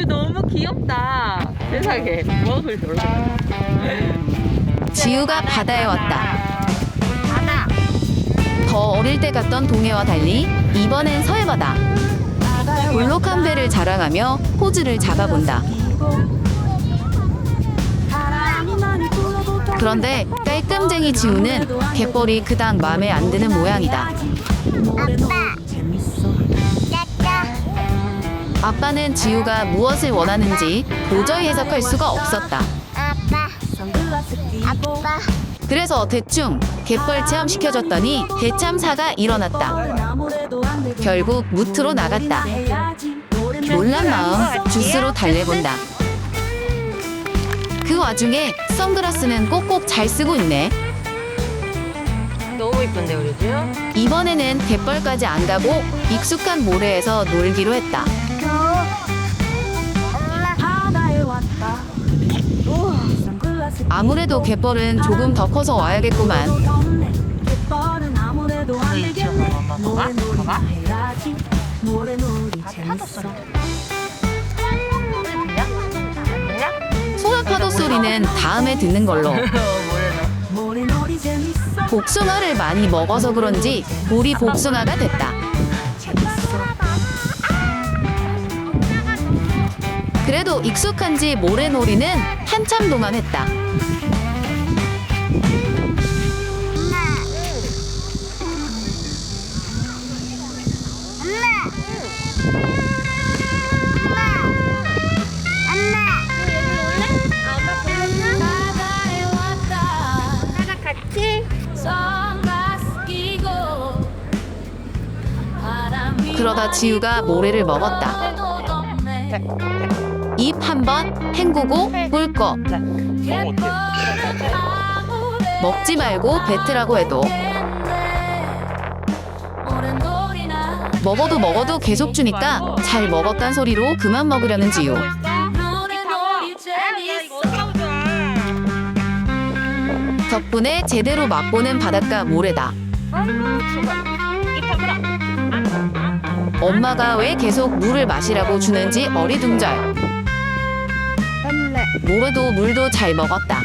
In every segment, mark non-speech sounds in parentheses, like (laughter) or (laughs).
지우 너무 귀엽다. 세상에 먹을 놀라. 지우가 바다에 왔다. 바다. 더 어릴 때 갔던 동해와 달리 이번엔 서해 바다. 볼록한 배를 자랑하며 포즈를 잡아본다. 그런데 깔끔쟁이 지우는 갯벌이 그닥 마음에 안 드는 모양이다. 아빠 는 지우가 무엇을 원하는지 도저히 해석할 수가 없었다. 아빠 아빠 그래서 대충 갯벌 체험시켜줬더니 대참사가 일어났다. 결국 무트로 나갔다. 놀란 마음 주스로 달래본다. 그 와중에 선글라스는 꼭꼭 잘 쓰고 있네. 너무 이쁜데 우리 지우? 이번에는 갯벌까지 안 가고 익숙한 모래에서 놀기로 했다. 아무래도 갯벌은 조금 더 커서 와야겠구만. 우리 봐봐. 파도 소리는 다음에 듣는 걸로. (laughs) 복숭아를 많이 먹어서 그런지 볼이 복숭아가 됐다. 그래도 익숙한지 모래놀이는 한참 동안 했다. 그러다 지우가 모래를 먹었다. 입 한번 헹구고 꿀꺽. 먹지 말고 뱉으라고 해도 먹어도 먹어도 계속 주니까 잘 먹었단 소리로 그만 먹으려는 지우. 덕분에 제대로 맛보는 바닷가 모래다. 엄마가 왜 계속 물을 마시라고 주는지 어리둥절. 모래도 물도 잘 먹었다.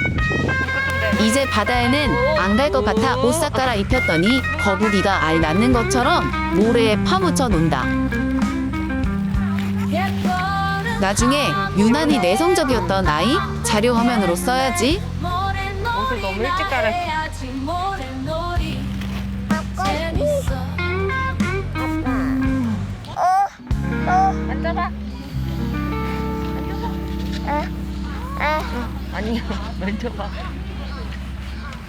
이제 바다에는 안 갈 것 같아 옷 싹 갈아 입혔더니 거북이가 알 낳는 것처럼 모래에 파묻혀 논다. 나중에 유난히 내성적이었던 아이 자료 화면으로 써야지. 옷을 너무 일찍 갈아. 앉아봐. 앉아봐. 아니요, 만져봐. (laughs)